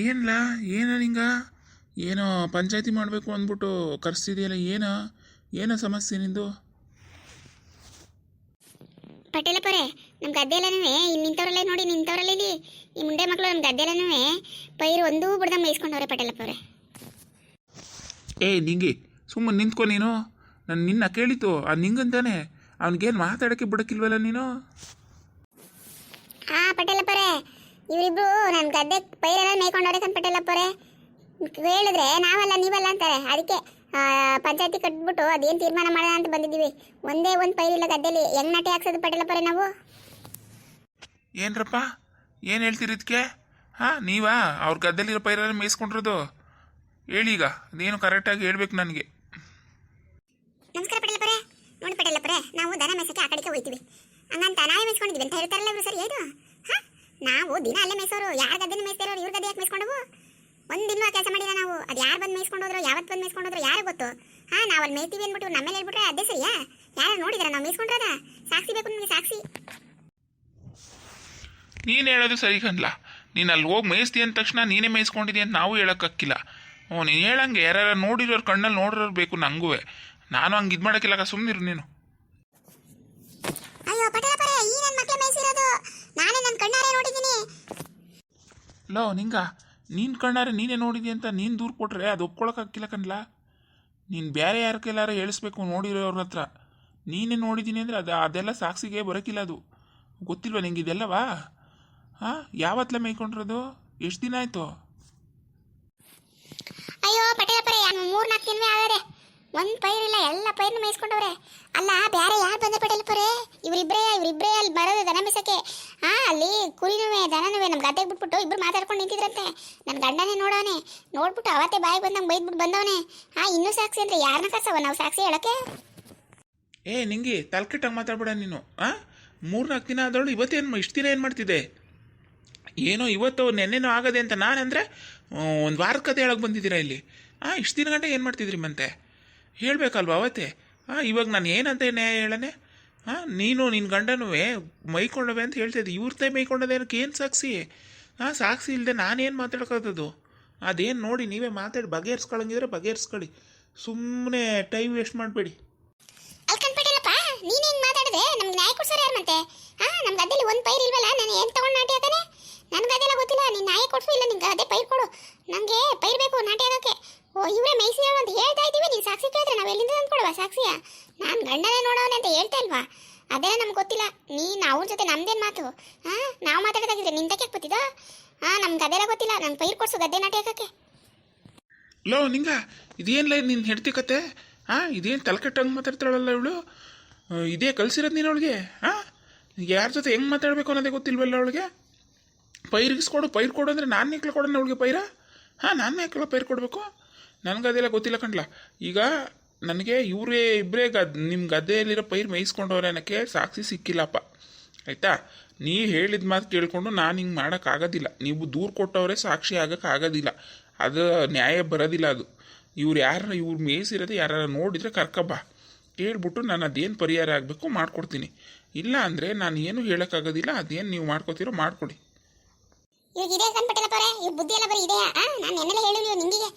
ಏನಿಲ್ಲ ಏನ ನಿಂಗ? ಏನೋ ಪಂಚಾಯತಿ ಮಾಡಬೇಕು ಅಂದ್ಬಿಟ್ಟು ಕರೆಸ್ತಿದೆಯಲ್ಲ ಏನ? ಏನೋ ಸಮಸ್ಯೆ ನಿಂದು? ಪಟೇಲಪ್ಪರೇ ನಮ್ಮ ಗದ್ದೆ ಎಲ್ಲನೂ ಇಲ್ಲಿ ನಿಂತವರಲ್ಲೇ ನೋಡಿ ನಿಂತವರಲ್ಲೇ ಇಲ್ಲಿ. ಈ ಮುಂಡೆ ಮಕ್ಕಳು ನಮ್ಮ ಗದ್ದೆ ಎಲ್ಲನೂ ಪೈರು ಒಂದೂ ಬಿಡ್ದಂಗೆ ಮೇಯಿಸ್ಕೊಂಡವ್ರೆ ಪಟೇಲಪ್ಪರೇ ಏ ನಿಂಗೆ ಸುಮ್ಮನೆ ನಿಂತ್ಕೊ ನೀನು. ನಾನು ನಿನ್ನ ಕೇಳಿತು ಆ ನಿಂಗಂತಾನೆ. ಅವ್ನಿಗೇನು ಮಾತಾಡೋಕ್ಕೆ ಬಿಡಕ್ಕಿಲ್ವಲ್ಲ ನೀನು? ಹಾ ಪಟೇಲಪ್ಪರೇ ಇವರಿಬ್ರು ನನ್ನ ಗದ್ದೆ ಪೈರೆಲ್ಲ ಮೇಯ್ಕೊಂಡವ್ರೆ ಕಣ್ ಪೊರೆ. ಹೇಳಿದ್ರೆ ನಾವಲ್ಲ ನೀವಲ್ಲ ಅಂತಾರೆ. ಅದಕ್ಕೆ ಪಂಚಾಯತಿ ಕಟ್ಬಿಟ್ಟು ಅದೇನು ತೀರ್ಮಾನ ಮಾಡೋಣ ಅಂತ ಬಂದಿದ್ದೀವಿ. ಒಂದೇ ಒಂದು ಪೈರಿಲ್ಲ ಗದ್ದೆಲಿ ಹೆಂಗ್ ನಾಟಿ ಹಾಕ್ಸೋದು ಪಟೇಲಪ್ಪರೇ ನಾವು? ಏನ್ರಪ್ಪ? ಏನು ಹೇಳ್ತೀರಿ ಇದಕ್ಕೆ ಹಾಂ ನೀವಾ? ಅವ್ರ ಗದ್ದೆಲಿರೋ ಪೈರೆಲ್ಲ ಮೇಯಿಸ್ಕೊಂಡಿರೋದು? ಈಗ. ಅದೇನು ಕರೆಕ್ಟಾಗಿ ಹೇಳ್ಬೇಕು ನನಗೆ. ನಮಸ್ಕಾರ ಪರೇ. ನೋಡಿ ಪರೇ ನಾವು ದನ ಮೇಸಕ್ಕೆ ಆ ಕಡೆಗೆ ಹೋಯ್ತೀವಿ ಹಂಗಂತ ನಾವೇ ಮೇಯಿಸ್ಕೊಂಡಿದ್ವಿ ಅಂತ ಹೇಳ್ತಾರಲ್ಲ ಇವರು ಸರಿ ಏನು ಹಾ ನಾವು ದಿನ ಅಲ್ಲೇ ಮೇಯ್ಸೋರು ಯಾರ ಗದ್ದೆನ ಮೇಯ್ಸ್ತಿರೋರು ಇವ್ರ ಗದ್ದೆ ಯಾಕೆ ಮೇಯ್ಸ್ಕೊಂಡವು ಒಂದಿನ ಕೆಲಸ ಮಾಡಿಲ್ಲ ನಾವು ಅದು ಯಾರು ಬಂದು ಮೇಯ್ಸ್ಕೊಂಡೋದ್ರು ಯಾವತ್ತು ಬಂದು ಮೇಯ್ಸ್ಕೊಂಡೋದ್ರು ಯಾರು ಗೊತ್ತು ಹಾ ನಾವು ಅಲ್ಲಿ ಮೇಯ್ತೀವಿ ಅಂದ್ಬಿಟ್ಟು ನಮ್ಮೇಲೆ ಹೇಳ್ಬಿಟ್ರೆ ಅದೇ ಸರಿಯಾ ಯಾರು ನೋಡಿದಾರ ನಾವು ಮೇಯ್ಸ್ಕೊಂಡ್ರದ ಸಾಕ್ಷಿ ಬೇಕು ನಿಮಗೆ ಸಾಕ್ಷಿ ನೀನು ಹೇಳೋದು ಸರಿ ಕಣ್ಲ? ನೀನು ಅಲ್ಲಿ ಹೋಗಿ ಮೇಯಿಸ್ತೀಯ ಅಂದ ತಕ್ಷಣ ನೀನೇ ಮೇಯಿಸ್ಕೊಂಡಿದ್ದಿ ಅಂತ ನಾವು ಹೇಳೋಕ್ಕಾಗಿಲ್ಲ ಓ ನೀನು ಹೇಳಂಗೆ ಯಾರು ನೋಡಿರೋರು ಕಣ್ಣಲ್ಲಿ ನೋಡಿರೋರು ಬೇಕು ನನಗೂ ನಾನು ಹಂಗೆ ಇದು ಮಾಡೋಕ್ಕಿಲ್ಲ ಸುಮ್ಮನಿರು ನೀನು. ಲೋ ನಿಂಗ ನೀನು ಕಣ್ಣಾರೆ ನೀನೇ ನೋಡಿದಿ ಅಂತ ನೀನು ದೂರ ಕೊಟ್ರೆ ಅದು ಒಪ್ಕೊಳಕ್ಕಾಗಿಲ್ಲ ಕಣ್ಲ? ನೀನು ಬೇರೆ ಯಾರ ಕೈಲಾರ ಹೇಳಿಸ್ಬೇಕು ನೋಡಿರೋರ ಹತ್ರ. ನೀನೇ ನೋಡಿದ್ದೀನಿ ಅಂದರೆ ಅದು ಅದೆಲ್ಲ ಸಾಕ್ಷಿಗೆ ಬರೋಕ್ಕಿಲ್ಲ ಅದು. ಗೊತ್ತಿಲ್ವಾ ನಿಂಗೆ ಇದೆಲ್ಲವಾ? ಹಾಂ ಯಾವತ್ತಲೇ ಮೇಯ್ಕೊಂಡಿರೋದು? ಎಷ್ಟು ದಿನ ಆಯಿತು? ಅಯ್ಯೋ ಪಟೇಲಪ್ಪರೇ ಮೂರ್ ನಾಲ್ಕು ದಿನವೇ ಆದರೆ ಒಂದ್ ಪೈರಿಲ್ಲ ಎಲ್ಲ ಪೈರ್ನು ಮೇಯ್ಸ್ಕೊಂಡವ್ರೆ. ಅಲ್ಲ ಬೇರೆ ಯಾರು ಬಂದ ಪಟೇಲಪ್ಪರೇ? ಇವರಿಬ್ರೇ ಇವರಿಬ್ರೇ ಅಲ್ಲಿ ಬರೋದು ದನ ಮೇಸಕ್ಕೆ ಹಾ ಅಲ್ಲಿ ಕುರಿನುವೆ ದನನುವೆ ನಮ್ಮ ಗದ್ದೆಗೆ ಬಿಟ್ಬಿಟ್ಟು ಇಬ್ರು ಮಾತಾಡ್ಕೊಂಡು ನಿಂತಿದ್ರಂತೆ. ನನ್ನ ಗಂಡನೇ ನೋಡವನೆ. ನೋಡ್ಬಿಟ್ಟು ಅವತ್ತೇ ಬಾಯಿಗೆ ಬಂದಂಗೆ ಬೈದ್ಬಿಟ್ಟು ಬಂದವನೆ. ಹಾ ಇನ್ನೂ ಸಾಕ್ಷಿ ಅಂದ್ರೆ ಯಾರನ್ನ ಕರ್ಸವ? ನಾವು ಸಾಕ್ಷಿ ಹೇಳಕ್ಕೆ? ಏ ನಿಂಗೆ ತಲೆಕೆಟ್ಟಂಗೆ ಮಾತಾಡ್ಬೇಡ ನೀನು ಹಾ ಮೂರ್ನಾಲ್ಕು ದಿನ ಆದವಳು ಇವತ್ತೇನು ಇಷ್ಟು ದಿನ ಏನು ಮಾಡ್ತಿದ್ದೆ? ಏನೋ ಇವತ್ತು ನೆನ್ನೆನೋ ಆಗದೆ ಅಂತ ನಾನಂದರೆ ಒಂದು ವಾರದ ಕತೆ ಹೇಳಕ್ಕೆ ಬಂದಿದ್ದೀರಾ ಇಲ್ಲಿ? ಹಾಂ ಇಷ್ಟು ದಿನ ಗಂಟೆ ಏನು ಮಾಡ್ತಿದ್ರಿ ಮತ್ತೆ ಹೇಳಬೇಕಲ್ವ ಅವತ್ತೇ? ಹಾಂ ಇವಾಗ ನಾನು ಏನಂತ ನ್ಯಾಯ ಹೇಳನೆ? ಹಾಂ ನೀನು ನಿನ್ನ ಗಂಡನೂ ಮೈಕೊಂಡವೆ ಅಂತ ಹೇಳ್ತಿದ್ದೆ ಇವ್ರದ್ದೇ ಮೈಕೊಂಡದೇನಕ್ಕೆ ಏನು ಸಾಕ್ಷಿ ಹಾಂ ಸಾಕ್ಷಿ ಇಲ್ಲದೆ ನಾನೇನು ಮಾತಾಡ್ಕೊಳ್ತದ್ದು ಅದೇನು ನೋಡಿ ನೀವೇ ಮಾತಾಡಿ, ಬಗೆಹರಿಸ್ಕೊಳಂಗಿದ್ರೆ ಬಗೆಹರಿಸ್ಕೊಳ್ಳಿ. ಸುಮ್ಮನೆ ಟೈಮ್ ವೇಸ್ಟ್ ಮಾಡಬೇಡಿ. ಅಲ್ಲಿ ಪಟೇಲಪ್ಪ ನೀನ್ ಹೆಂಗ್ ಮಾತಾಡಿದ್ರೆ ನಮ್ಗೆ ನ್ಯಾಯ ಕೊಡ್ಸೋರು ಯಾರು ಮತ್ತೆ ಹಾಂ ನಮ್ಮ ಗದ್ದೆಲಿ ಒಂದು ಪೈರ್ ಇಲ್ವಲ್ಲ ನಾನು ಏನ್ ತಗೊಂಡ್ ನಾಟಿ ಹಾಕನೆ ನನ್ನ ಗದ್ದೆಲ್ಲ ಗೊತ್ತಿಲ್ಲ ನೀನ್ ಕೊಡ್ಸು, ಇಲ್ಲ ನಿಂಗೆ ಅದೇ ಪೈರ್ ಕೊಡು. ನಂಗೆ ಪೈರ್ ಬೇಕು, ನಾಟಿ ಆಗೋಕ್ಕೆ ಓ, ಇವರೇ ಮೈಸೂರು ಅಂತ ಹೇಳ್ತಾ ಇದ್ದೀವಿ, ನೀನು ಸಾಕ್ಷಿ ಕೇಳಿದ್ರೆ ನಾವು ಎಲ್ಲಿಂದ ತಂದ್ಕೊಡುವ ಸಾಕ್ಷಿಯ? ನಾನು ಗಂಡನೇ ನೋಡೋನೆ ಅಂತ ಹೇಳ್ತಾ ಇಲ್ವಾ? ಅದೆಲ್ಲ ನಮ್ಗೆ ಗೊತ್ತಿಲ್ಲ. ನೀನು ಅವ್ರ ಜೊತೆ ನಮ್ದೇನು ಮಾತು? ಹಾಂ ನಾವು ಮಾತಾಡೋದಾಗಿದ್ರೆ ನಿನ್ ತಕ್ಕೆ ಗೊತ್ತಿದ ಹಾ ನಮ್ಗೆ ಅದೆಲ್ಲ ಗೊತ್ತಿಲ್ಲ. ನಾನು ಪೈರ್ ಕೊಡ್ಸು, ಗದ್ದೆ ನಾಟಿ ಹಾಕೋಕ್ಕೆ ಲೋ, ನಿಂಗ ಲೈ ನಿನ್ನ ಹೆಡ್ತಿ ಕತೆ? ಹಾಂ ಇದೇನು ತಲೆಕೆಟ್ಟಂಗೆ ಮಾತಾಡ್ತಾಳಲ್ಲ ಇವಳು? ಇದೇ ಕಲಿಸಿರೋದು ನೀನು ಅವಳಿಗೆ? ಹಾಂ ಯಾರ ಜೊತೆ ಹೆಂಗೆ ಮಾತಾಡಬೇಕು ಅನ್ನೋದೇ ಗೊತ್ತಿಲ್ವಲ್ಲ ಅವಳಿಗೆ? ಪೈರಿಗಿಸ್ಕೊಡು ಪೈರು ಕೊಡು ಅಂದರೆ ನಾನು ಯಾಕೆ ಕೊಡೋಣ ಅವಳಿಗೆ ಪೈರ? ಹಾಂ, ನಾನು ಯಾಕೆ ಪೈರು ಕೊಡಬೇಕು. ನನಗೆ ಅದೆಲ್ಲ ಗೊತ್ತಿಲ್ಲ ಕಣ್ಲ. ಈಗ ನನಗೆ ಇವರೇ ಇಬ್ಬರೇ ಗದ್ ನಿಮ್ಮ ಗದ್ದೆಯಲ್ಲಿರೋ ಪೈರು ಮೇಯಿಸ್ಕೊಂಡವ್ರೆ ಅನ್ನೋಕ್ಕೆ ಸಾಕ್ಷಿ ಸಿಕ್ಕಿಲ್ಲಪ್ಪ. ಆಯಿತಾ? ನೀ ಹೇಳಿದ ಮಾತು ಕೇಳಿಕೊಂಡು ನಾನು ಹಿಂಗೆ ಮಾಡೋಕ್ಕಾಗೋದಿಲ್ಲ. ನೀವು ದೂರ ಕೊಟ್ಟವರೇ ಸಾಕ್ಷಿ ಆಗೋಕ್ಕಾಗೋದಿಲ್ಲ. ಅದು ನ್ಯಾಯ ಬರೋದಿಲ್ಲ ಅದು. ಇವ್ರು ಯಾರು ಇವ್ರು ಮೇಯಿಸಿರೋದು ಯಾರು ನೋಡಿದರೆ ಕರ್ಕಬ್ಬ ಕೇಳ್ಬಿಟ್ಟು ನಾನು ಅದೇನು ಪರಿಹಾರ ಆಗಬೇಕು ಮಾಡ್ಕೊಡ್ತೀನಿ. ಇಲ್ಲ ಅಂದರೆ ನಾನು ಏನು ಹೇಳೋಕ್ಕಾಗೋದಿಲ್ಲ, ಅದೇನು ನೀವು ಮಾಡ್ಕೋತೀರೋ ಮಾಡ್ಕೊಡಿ. ಇವಾಗ ಇದೆ ಕಣ್ ಪಟೇಲಪ್ಪರೇ ಇವ್ ಬುದ್ಧಿ ಎಲ್ಲ ಬರೀ ಇದೆಯಾ ಆ? ನಾನು ಎನ್ನೆಲ್ಲ ಹೇಳು ನೀವು ನಿಮಗೆ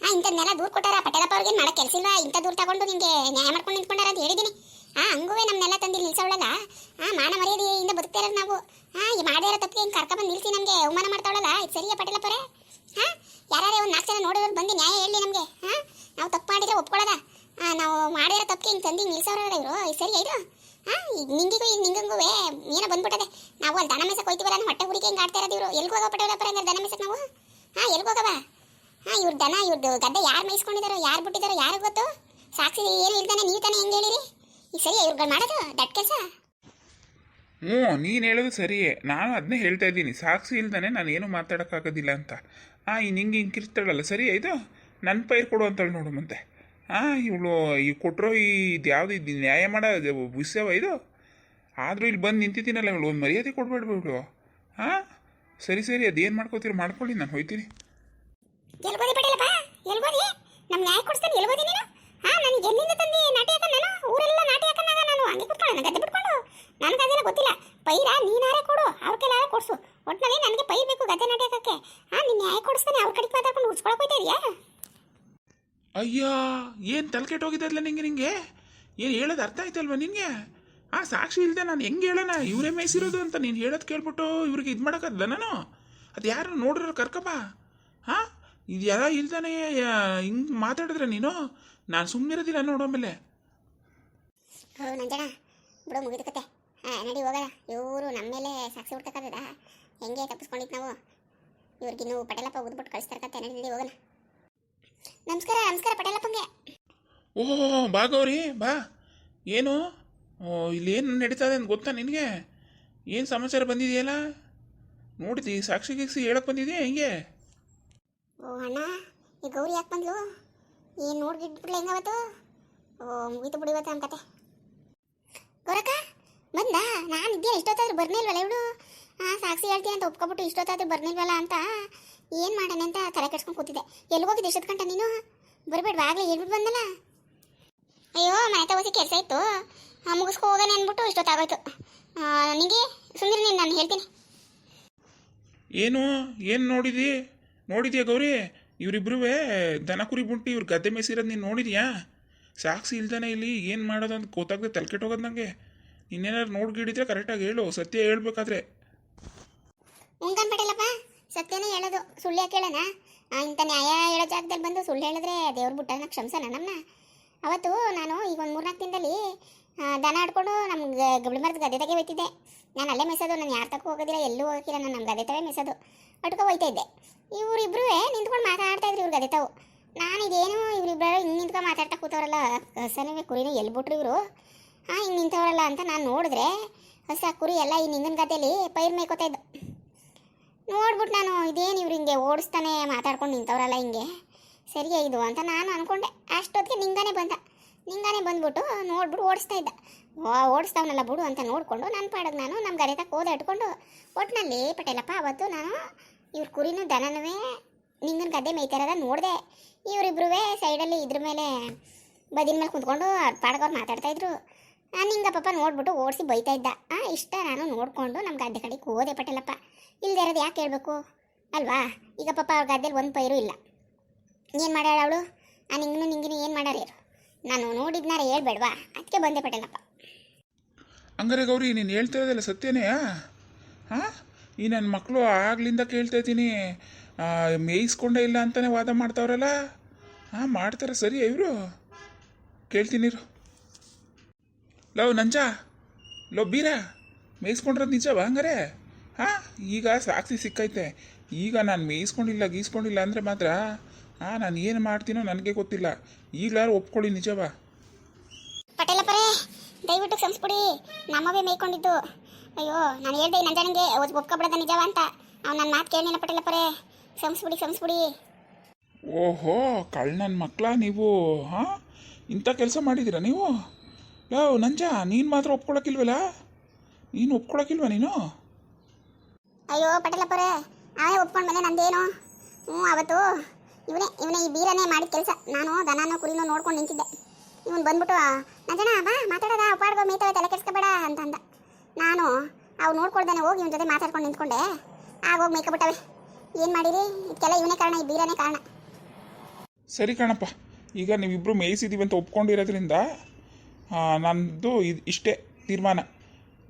ಆ, ಇಂಥದ್ನೆಲ್ಲ ದೂರ ಕೊಟ್ಟಾರ ಪಟೇಲಪ್ಪ ಅವ್ರಿಗೆ ಮಾಡೋ ಕೆಲಸ ಇಲ್ವಾ? ಇಂಥ ದೂರ ತಗೊಂಡು ನಿಂಗೆ ನ್ಯಾಯ ಮಾಡ್ಕೊಂಡು ನಿಂತ್ಕೊಂಡಾರ ಅಂತ ಹೇಳಿದ್ದೀನಿ ಆ, ಹಂಗುವೆ ನಮ್ಮನ್ನೆಲ್ಲ ತಂದು ನಿಲ್ಸವಳಲ್ಲ ಆ, ಮಾನ ಮರ್ಯಾದೆಯಿಂದ ಬದುಕ್ತಾ ಇರೋದು ನಾವು. ಆ, ಈ ಮಾಡೇ ಇರೋ ತಪ್ಪಿಗೆ ಹಿಂಗೆ ಕರ್ಕೊಂಡ್ ನಿಲ್ಸಿ ನಮಗೆ, ಅವಮಾನ ಮಾಡ್ತಾವಳಲ್ಲ ಇದು ಸರಿಯಾ ಪಟೇಲಪ್ಪರೇ ಹಾ ಯಾರ್ಯಾರೇ ಒಂದು ನಾಲ್ಕು ಜನ ನೋಡಿದ್ರು ಬಂದು ನ್ಯಾಯ ಹೇಳಿ ನಮಗೆ ಹಾ ನಾವು ತಪ್ಪು ಮಾಡಿದ್ರೆ ಒಪ್ಕೊಳ್ಳೋದ ನಾವು ಮಾಡಿರೋ ತಪ್ಪಿಗೆ ಹಿಂಗೆ ತಂದು ನಿಲ್ಸವ್ರಲ್ಲ ಇವರು ಸರಿ ಇದು? ಈಗ ನಿಂಗಿಗೂ ಈಗ ನಿಂಗಂಗೂ ಏನೋ ಬಂದ್ಬಿಟ್ಟದೆ. ನಾವು ಅಲ್ಲಿ ದನ ಮೇಸಕ್ಕೆ ಹೋಯ್ತೀವಲ್ಲ, ನಮ್ಮ ಹೊಟ್ಟೆ ಹುಡುಗಿ ಹಿಂಗೆ ಆಡ್ತಾ ಇರೋದು ಇವರು. ಎಲ್ಗೆ ಹೋಗೋ ಪಟೇಲಪ್ಪರ ಹಂಗಾರೆ ದನ ಮೇಸಕ್ಕೆ ನಾವು? ಹಾಂ, ಎಲ್ಗೆ ಹೋಗವ ಹಾ, ಇವ್ರ ದನ ಇವ್ರದ್ದು ಗದ್ದೆ ಯಾರು ಮೇಯಿಸ್ಕೊಂಡಿದಾರೋ, ಯಾರು ಬಿಟ್ಟಿದಾರೋ ಯಾರು ಗೊತ್ತು? ಸಾಕ್ಷಿ ಏನು ಇಲ್ದಾನೆ, ನೀವು ತಾನೇ ಹೆಂಗೆ ಹೇಳಿರಿ. ಈಗ ಸರಿ ಇವ್ರುಗಳು ಮಾಡೋದು? ದಟ್ ಕೆಲಸ? ಹ್ಞೂ, ನೀನು ಹೇಳೋದು ಸರಿಯೇ. ನಾನು ಅದನ್ನೇ ಹೇಳ್ತಾ ಇದ್ದೀನಿ. ಸಾಕ್ಷಿ ಇಲ್ದಾನೆ ನಾನು ಏನು ಮಾತಾಡೋಕ್ಕಾಗೋದಿಲ್ಲ ಅಂತ. ಆ, ಈ ನಿಂಗೆ ಹಿಂಗೆ ಕಿರ್ತಾಳಲ್ಲ ಸರಿ ಇದು? ನನ್ನ ಪೈರು ಕೊಡು ಅಂತೇಳಿ ನೋಡು ಮತ್ತೆ ಹಾಂ ಇವಳು ಈ ಕೊಟ್ಟರೋ ಇದು ಯಾವುದು ಇದು ನ್ಯಾಯ ಮಾಡೋ ವಿಷಯವ ಇದು? ಆದರೂ ಇಲ್ಲಿ ಬಂದು ನಿಂತಿದ್ದೀನಲ್ಲ ಇವಳು, ಒಂದು ಮರ್ಯಾದೆ ಕೊಡ್ಬೇಡ ಇವಳು. ಹಾಂ ಸರಿ ಸರಿ ಅದೇನು ಮಾಡ್ಕೋತೀರಿ ಮಾಡ್ಕೊಳ್ಳಿ, ನಾನು ಹೋಯ್ತೀನಿ. ಎಲ್ಗೋದಿ ನಮ್ಮ ನ್ಯಾಯ ಹಾ ನನಗೆ ಎಲ್ಲಿಂದ ತಂದು ನಾಟಿ ಹಾಕ ನಾನು ಊರೆಲ್ಲ ನಾಟಿ ಹಾಕನಾಗ ನಾನು ಹಂಗೆ ಕುತ್ಕೊಳ್ಳೋಣ ಗದ್ದೆ ಬಿಟ್ಕೊಂಡು ನನಗೆ ಅದೆಲ್ಲ ಗೊತ್ತಿಲ್ಲ ಪೈರ ನೀನಾರೇ ಕೊಡು ಅವ್ರ ಕೈಲಾರೆ ಕೊಡ್ಸು ಒಟ್ನಲ್ಲಿ ನನಗೆ ಪೈ ಬೇಕು ಗದ್ದೆ ನಡೆಯೋಕೆ ಹಾಂ ನಿನ್ನ ನ್ಯಾಯ ಕೊಡಿಸ್ತಾನೆ ಅವ್ರ ಕಡೆಗೆ ಮಾತಾಡ್ಕೊಂಡು ಉಡ್ಸ್ಕೊಳಕ್ ಹೋಯ್ತಾ ಇದೆಯಾ ಅಯ್ಯ ಏನು ತಲೆ ಅಲ್ಲ ನಿಂಗೆ ನಿಂಗೆ? ಏನು ಹೇಳೋದು ಅರ್ಥ ಆಯ್ತಲ್ವ ನಿನಗೆ? ಆ ಸಾಕ್ಷಿ ಇಲ್ಲದೆ ನಾನು ಹೆಂಗೆ ಹೇಳೋಣ? ಇವರೇ ಮೇಯ್ಸಿರೋದು ಅಂತ ನೀನು ಹೇಳೋದು ಕೇಳ್ಬಿಟ್ಟು ಇವ್ರಿಗೆ ಇದು ಮಾಡೋಕ್ಕಲ್ಲ ನಾನು? ಅದು ಯಾರು ನೋಡಿರೋ ಕರ್ಕಪ್ಪ ಹಾಂ? ಇದು ಯಾರ ಇಲ್ದಾನೆ ಹಿಂಗೆ ಮಾತಾಡಿದ್ರೆ ನೀನು? ನಾನು ಸುಮ್ಮನಿರೋದಿಲ್ಲ ನೋಡೋ ಮೇಲೆ ಬಿಡು ಮುಗಿದ ಕತೆ. ನಡಿ ಹೋಗೋಣ ಇವರು ನಮ್ಮ ಮೇಲೆ ಸಾಕ್ಷಿ ಹುಡ್ಕಕ್ಕದ ಹೆಂಗೆ ತಪ್ಪಿಸ್ಕೊಂಡಿದ್ದು ನಾವು? ಇವ್ರಿಗಿನ್ನೂ ಪಟೇಲಪ್ಪ ಉದ್ಬಿಟ್ಟು ಕಳಿಸ್ತಾರ ಕತೆ. ನಡಿ ನಡಿ ಹೋಗೋಣ. ನಮಸ್ಕಾರ ನಮಸ್ಕಾರ ಪಟೇಲಪ್ಪಂಗೆ ಓಹೋ ಬಾ ಗೌರಿ ಬಾ. ಏನು? ಓ ಇಲ್ಲಿ ಏನು ನಡೀತಾ ಇದೆ ಅಂತ ಗೊತ್ತಾ ನಿನಗೆ? ಏನು ಸಮಾಚಾರ ಬಂದಿದೆಯಲ್ಲ? ನೋಡಿದಿ ಸಾಕ್ಷಿ ಗೀಕ್ಷಿ ಹೇಳಕ್ಕೆ ಬಂದಿದೆಯಾ ಹೆಂಗೆ? ಓ ಅಣ್ಣ ಈ ಗೌರಿ ಯಾಕೆ ಬಂದ್ಲು? ಏನು ನೋಡ್ಗಿಟ್ಬಿಡ್ಲ ಹೆಂಗವತ್ತು ಓ ಮುಗಿತು ಬಿಡು ಇವತ್ತು ನಮ್ಮ ಕತೆ. ಗೌರಕ್ಕ ಬಂದ? ನಾನು ಇದ್ದೆ ಇಷ್ಟೊತ್ತಾದ್ರೂ ಬರ್ನಿಲ್ವಲ್ಲ ಇವಳು? ಹಾಂ ಸಾಕ್ಷಿ ಹೇಳ್ತೀನಿ ಅಂತ ಒಪ್ಕೊಬಿಟ್ಟು ಇಷ್ಟೊತ್ತಾದ್ರೂ ಬರ್ನಿಲ್ವಲ್ಲ ಅಂತ. ಏನು ಮಾಡೋಣ ಅಂತ ತಲೆ ಕೆಡ್ಸ್ಕೊಂಡು ಕೂತಿದ್ದೆ. ಎಲ್ಲಿ ಹೋಗಿದ್ದೆ ಇಷ್ಟೊತ್ತು ಗಂಟ ನೀನು? ಬರಬೇಡ್ವಾ ಆಗಲೇ ಹೇಳ್ಬಿಟ್ಟು ಬಂದಲ್ಲ? ಅಯ್ಯೋ ಮನೆ ತಗೋಸಿ ಕೆಲಸ ಇತ್ತು. ಮುಗಿಸ್ಕೊ ಹೋಗೋಣ ಅಂದ್ಬಿಟ್ಟು ಇಷ್ಟೊತ್ತಾಗೋಯ್ತು. ನಿಂಗೆ ಸುಂದರಿ ನೀನು ನಾನು ಹೇಳ್ತೀನಿ. ಏನು? ಏನು ನೋಡಿದಿ? ನೋಡಿದ್ಯಾ ಗೌರಿ? ಇವರಿಬ್ರು ದನ ಕುರಿ ಬುಂಟಿ ಇವ್ರ ಗದ್ದೆ ಮೇಸಿರೋದು ನೀನು ನೋಡಿದ್ಯಾ? ಸಾಕ್ಷಿ ಇಲ್ದಾನೆ ಇಲ್ಲಿ ಏನು ಮಾಡೋದು ಅಂತ ಗೊತ್ತಾಗದೆ ತಲೆಕೆಟ್ಟೋಗೋದು ನನಗೆ ಇನ್ನೇನಾದ್ರು ನೋಡ್ಗಿಡಿದ್ರೆ ಕರೆಕ್ಟಾಗಿ ಹೇಳು ಸತ್ಯ ಹೇಳ್ಬೇಕಾದ್ರೆ. ಉಂಕನ್ ಪಟೇಲಪ್ಪ ಸತ್ಯನೇ ಹೇಳೋದು. ಸುಳ್ಳು ಕೇಳೋಣ ಇಂಥ ನ್ಯಾಯ ಹೇಳೋ ಜಾಗದಲ್ಲಿ ಬಂದು ಸುಳ್ಳು ಹೇಳಿದ್ರೆ ದೇವ್ರ ಬಿಟ್ಟನ ಕ್ಷಮಿಸೋಣ ನಮ್ಮನ್ನ ಅವತ್ತು ನಾನು ಈಗ ಒಂದು ಮೂರ್ನಾಲ್ಕು ದಿನದಲ್ಲಿ ದನ ಆಡ್ಕೊಂಡು ನಮ್ಮ ಗಬಳಿ ಮರದ ಗದ್ದೆ ತಗೆ ಹೋಯ್ತಿದ್ದೆ. ನಾನು ಅಲ್ಲೇ ಮೆಸೋದು ನಾನು ಯಾರ ತಕ್ಕೂ ಹೋಗೋದಿಲ್ಲ, ಎಲ್ಲೂ ಹೋಗಿಲ್ಲ ನಾನು ನಮ್ಮ ಗದ್ದೆ ತವೆ ಮೆಸೋದು ಅಟ್ಕೊ ಹೋಯ್ತಾ ಇದ್ದೆ. ಇವರಿಬ್ರು ನಿಂತ್ಕೊಂಡು ಮಾತಾಡ್ತಾ ಇದ್ರು ಇವ್ರ ಗದ್ದೆ ತಾವು. ನಾನು ಇದೇನು ಇವರಿಬ್ಬರು ಹಿಂಗೆ ನಿಂತ್ಕೊಂಡು ಮಾತಾಡ್ತಾ ಕೂತವ್ರಲ್ಲ ಸನಿವೆ ಕುರಿನ ಎಲ್ಲಿ ಬಿಟ್ರು ಇವರು. ಹಾಂ ಹಿಂಗೆ ನಿಂತವ್ರಲ್ಲ ಅಂತ ನಾನು ನೋಡಿದ್ರೆ, ಹಸ ಕುರಿ ಎಲ್ಲ ಈ ನಿಂಗನ ಗದ್ದೆಯಲ್ಲಿ ಪೈರು ಮೇಕೋತಾ ಇದ್ದು. ನೋಡ್ಬಿಟ್ಟು ನಾನು ಇದೇನು ಇವ್ರು ಹಿಂಗೆ ಓಡಿಸ್ತಾನೆ ಮಾತಾಡ್ಕೊಂಡು ನಿಂತವ್ರಲ್ಲ ಹಿಂಗೆ. ಸರಿಯೇ ಇದು ಅಂತ ನಾನು ಅಂದ್ಕೊಂಡೆ ಅಷ್ಟೊತ್ತಿಗೆ ನಿಂಗಾನೆ ಬಂದ. ನಿಂಗಾನೆ ಬಂದ್ಬಿಟ್ಟು ನೋಡ್ಬಿಟ್ಟು ಓಡಿಸ್ತಾ ಇದ್ದ. ಓಡಿಸ್ತಾವನಲ್ಲ ಬಿಡು ಅಂತ ನೋಡಿಕೊಂಡು ನನ್ನ ಪಾಡಗೆ ನಾನು ನಮ್ಮ ಗದೆ ತಕ್ಕ ಓದ ಇಟ್ಕೊಂಡು ಒಟ್ಟಿನಲ್ಲಿ ಪಟೇಲಪ್ಪ, ಅವತ್ತು ನಾನು ಇವ್ರ ಕುರಿನೂ ದನನೂ ನಿಂಗನ ಗದ್ದೆ ಮೇಯ್ತಾರದ ನೋಡಿದೆ. ಇವರಿಬ್ರು ಸೈಡಲ್ಲಿ ಇದ್ರ ಮೇಲೆ ಬದಿನ ಮೇಲೆ ಕುಂತ್ಕೊಂಡು ಅವ್ರ ಪಾಡಗೆ ನಾನು ಹಿಂಗೆ ಪಾಪ ನೋಡ್ಬಿಟ್ಟು ಓಡಿಸಿ ಬೈತಾ ಇದ್ದ. ಆ, ಇಷ್ಟ ನಾನು ನೋಡಿಕೊಂಡು ನಮ್ಮ ಗದ್ದೆ ಕಡೆಗೆ ಹೋದೆ ಪಟೇಲಪ್ಪ. ಇಲ್ಲದೇ ಇರೋದು ಯಾಕೆ ಹೇಳ್ಬೇಕು? ಅಲ್ವಾ? ಈಗ ಪಾಪ ಅವ್ರ ಗದ್ದೆಲಿ ಒಂದು ಪೈರು ಇಲ್ಲ. ಏನು ಮಾಡ್ಯಾಳ ಅವಳು? ನಾನು ಹಿಂಗೂ ನಿಂಗಿನ ಏನು ಮಾಡ್ಯಾರ ಇರು ನಾನು ನೋಡಿದ್ನಾರ ಹೇಳ್ಬೇಡ್ವಾ? ಅದಕ್ಕೆ ಬಂದೆ ಪಟೇಲಪ್ಪ. ಹಂಗಾರೆ ಗೌರಿ, ನೀನು ಹೇಳ್ತಾ ಇರೋದಿಲ್ಲ ಸತ್ಯನೇ? ಹಾಂ ಈ ನನ್ನ ಮಕ್ಕಳು ಆಗ್ಲಿಂದ ಕೇಳ್ತಾ ಇದ್ದೀನಿ. ಮೇಯಿಸ್ಕೊಂಡೇ ಇಲ್ಲ ಅಂತಲೇ ವಾದ ಮಾಡ್ತಾವ್ರಲ್ಲ? ಹಾಂ ಮಾಡ್ತಾರೆ ಸರಿ ಇವರು? ಕೇಳ್ತೀನಿ ಇರು. ಲವ್ ನಂಜ ಲೋ ಬೀರ ಮೇಯಿಸ್ಕೊಂಡಿರೋದು ನಿಜವಾ ಹಂಗಾರೆ. ಹಾಂ ಈಗ ಸಾಕ್ಷಿ ಸಿಕ್ಕೈತೆ. ಈಗ ನಾನು ಮೇಯಿಸ್ಕೊಂಡಿಲ್ಲ ಗೀಸ್ಕೊಂಡಿಲ್ಲ ಅಂದರೆ ಮಾತ್ರ ಹಾಂ ನಾನು ಏನು ಮಾಡ್ತೀನೋ ನನಗೆ ಗೊತ್ತಿಲ್ಲ. ಈಗಲಾರು ಒಪ್ಕೊಳ್ಳಿ ನಿಜವಾ ಪಟೇಲಪ್ಪರೇ ದಯವಿಟ್ಟು ಕ್ಷಮಿಸ್ಬಿಡಿ. ನಮ್ಮವೇ ಮೇಯ್ಕೊಂಡಿದ್ದು. ಅಯ್ಯೋ ನಾನು ಹೇಳ್ದೆ ನಂಜನಿಗೆ ಒಪ್ಕೊಬಿಡದ ನಿಜವ ಅಂತ. ಅವ್ನು ನನ್ನ ಮಾತು ಕೇಳಿಲ್ಲ ಪಟೇಲಪ್ಪರೇ. ಕ್ಷಮಿಸ್ಬಿಡಿ ಕ್ಷಮಿಸ್ಬಿಡಿ. ಓಹೋ ಕಳ್ಳನ ಮಕ್ಕಳ ನೀವು ಹಾಂ? ಇಂಥ ಕೆಲಸ ಮಾಡಿದ್ದೀರಾ ನೀವು? ಯಾವ ನಂಜ ನೀನು ಮಾತ್ರ ಒಪ್ಕೊಳಕ್ಕಿಲ್ವಲ್ಲ? ನೀನು ಒಪ್ಕೊಳಕ್ಕಿಲ್ವ ನೀನು? ಅಯ್ಯೋ ಪಟೇಲಪ್ಪರೇ ಅವೇ ಒಪ್ಕೊಂಡು ಬಂದೆ ನಂದೇನು? ಹ್ಞೂ ಅವತ್ತು ಇವನೇ ಇವನೇ ಈ ಬೀರನೇ ಮಾಡಿದ ಕೆಲಸ. ನಾನು ದನಾನು ಕುರಿನೂ ನೋಡ್ಕೊಂಡು ನಿಂತಿದ್ದೆ. ಇವನು ಬಂದ್ಬಿಟ್ಟು ನಂಜನ ಬಾ ಮಾತಾಡೋದ? ಉಪಾಡ್ಗೋ ಮೇಯ್ತವೆ ತಲೆ ಕೆಡ್ಸ್ಕೊಬೇಡ ಅಂತ ಅಂದ ನಾನು ಅವು ನೋಡ್ಕೊಳ್ದೇನೆ ಹೋಗಿ ಇವನ ಜೊತೆ ಮಾತಾಡ್ಕೊಂಡು ನಿಂತ್ಕೊಂಡೆ. ಆಗ ಹೋಗಿ ಮೇಯ್ಕೊಬಿಟ್ಟವೆ ಏನು ಮಾಡಿರಿ? ಇದಕ್ಕೆಲ್ಲ ಇವನೇ ಕಾರಣ ಈ ಬೀರನೇ ಕಾರಣ. ಸರಿ ಕಣಪ್ಪ ಈಗ ನೀವಿಬ್ಬರು ಮೇಯಿಸಿದ್ದೀವಿ ಅಂತ ಒಪ್ಕೊಂಡಿರೋದ್ರಿಂದ ಆ, ನಂದು ಇದು ಇಷ್ಟೇ ತೀರ್ಮಾನ.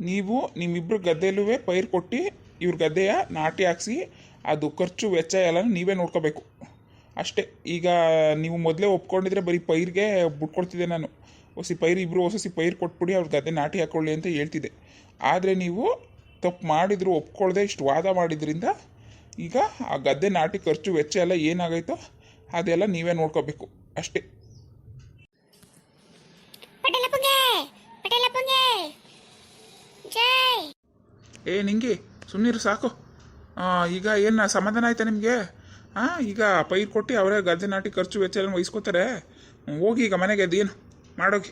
ನೀವು ನಿಮ್ಮಿಬ್ಬರು ಗದ್ದೆಯಲ್ಲೂ ಪೈರು ಕೊಟ್ಟು ಇವ್ರ ಗದ್ದೆಯ ನಾಟಿ ಹಾಕ್ಸಿ ಅದು ಖರ್ಚು ವೆಚ್ಚ ಎಲ್ಲ ನೀವೇ ನೋಡ್ಕೋಬೇಕು. ಅಷ್ಟೇ. ಈಗ ನೀವು ಮೊದಲೇ ಒಪ್ಕೊಂಡಿದ್ರೆ ಬರೀ ಪೈರಿಗೆ ಬಿಟ್ಕೊಡ್ತಿದ್ದೆ ನಾನು. ಹೊಸಿ ಪೈರು ಇಬ್ಬರು ಹೊಸಿ ಪೈರು ಕೊಟ್ಬಿಡಿ ಅವ್ರ ಗದ್ದೆ ನಾಟಿ ಹಾಕೊಳ್ಳಿ ಅಂತ ಹೇಳ್ತಿದ್ದೆ. ಆದರೆ ನೀವು ತಪ್ಪು ಮಾಡಿದ್ರು ಒಪ್ಕೊಳ್ಳದೆ ಇಷ್ಟು ವಾದ ಮಾಡಿದ್ರಿಂದ ಈಗ ಆ ಗದ್ದೆ ನಾಟಿ ಖರ್ಚು ವೆಚ್ಚ ಎಲ್ಲ ಏನಾಗೈತೋ ಅದೆಲ್ಲ ನೀವೇ ನೋಡ್ಕೋಬೇಕು. ಅಷ್ಟೇ ಪಟೇಲಪ್ಪಂಗೆ ಪಟೇಲಪ್ಪಂಗೆ ಜೈ ಏ, ನಿಂಗಿ ಸುಮ್ಮನಿರು ಸಾಕು. ಈಗ ಏನು ಸಮಾಧಾನ ಆಯ್ತಾ ನಿಮಗೆ? ಹಾಂ ಈಗ ಪೈರು ಕೊಟ್ಟು ಅವರೇ ಗದ್ದೆ ನಾಟಿ ಖರ್ಚು ವೆಚ್ಚ ಎಲ್ಲ ವಹಿಸ್ಕೋತಾರೆ ಹೋಗಿ ಈಗ ಮನೆಗೆ ಅದೇನು ಮಾಡೋಗಿ.